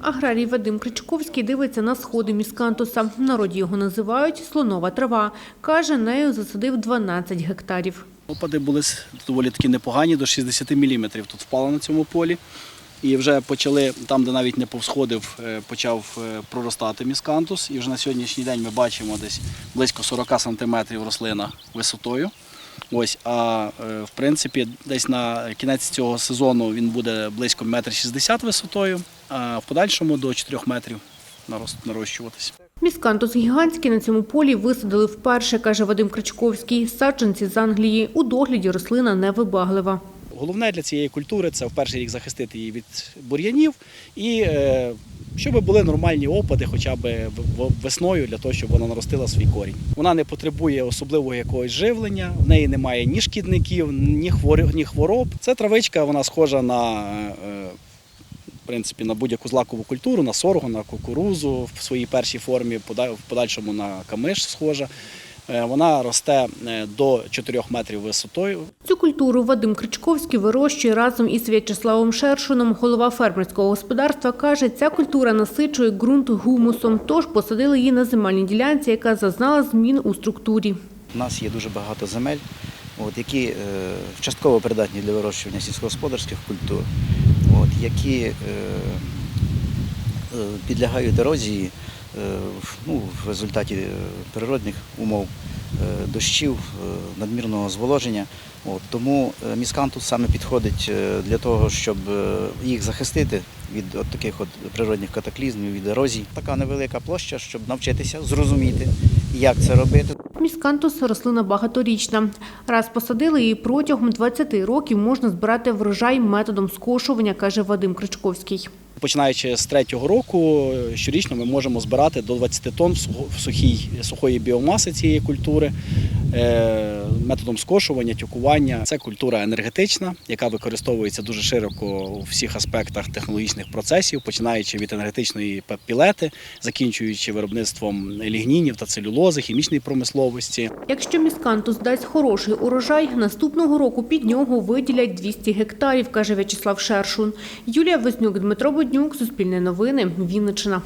Аграрій Вадим Кричковський дивиться на сходи міскантуса. В народі його називають слонова трава. Каже, нею засадив 12 гектарів. Опади були доволі таки непогані, до 60 мм тут впало на цьому полі. І вже почали, там, де навіть не повсходив, е, почав е, проростати міскантус. І вже на сьогоднішній день ми бачимо десь близько 40 см рослина висотою. Ось, а е, в принципі, десь на кінець цього сезону він буде близько 1,60 м висотою, а в подальшому до 4 метрів нарощуватися. Міскантус гігантський на цьому полі висадили вперше, каже Вадим Кричковський. Саджанці з Англії. У догляді рослина невибаглива. Головне для цієї культури це в перший рік захистити її від бур'янів і е, щоб були нормальні опади, хоча б весною, для того, щоб вона наростила свій корінь. Вона не потребує особливого якогось живлення, в неї немає ні шкідників, ні хвороб, ні хвороб. Це травичка, вона схожа на. Принципі, на будь-яку злакову культуру, на сорго, на кукурузу в своїй першій формі, в подальшому на камиш схожа. Е, Вона росте е, до 4 метрів висотою. Цю культуру Вадим Кричковський вирощує разом із В'ячеславом Шершуном. Голова фермерського господарства каже, ця культура насичує ґрунт гумусом, тож посадили її на земельній ділянці, яка зазнала змін у структурі. У нас є дуже багато земель, от, які е, частково придатні для вирощування сільськогосподарських культур, от, які е, е, підлягають ерозії е, ну, в результаті е, природних умов, дощів, е, надмірного зволоження. От, тому е, міскантус саме підходить е, для того, щоб е, їх захистити від от таких от природних катаклізмів, від ерозій. Така невелика площа, щоб навчитися зрозуміти, як це робити. Міскантус – рослина багаторічна. Раз посадили її протягом 20 років можна збирати врожай методом скошування, каже Вадим Кричковський. Починаючи з третього року, щорічно ми можемо збирати до 20 тонн сухої біомаси цієї культури методом скошування, тюкування. Це культура енергетична, яка використовується дуже широко у всіх аспектах технологічних процесів, починаючи від енергетичної п- пілети, закінчуючи виробництвом лігнінів та целюлози, хімічної промисловості. Якщо міскантус дасть хороший урожай, наступного року під нього виділять 200 гектарів, каже В'ячеслав Шершун. Юлія Вознюк, Дмитро Боднюк, Суспільне новини, Вінниччина.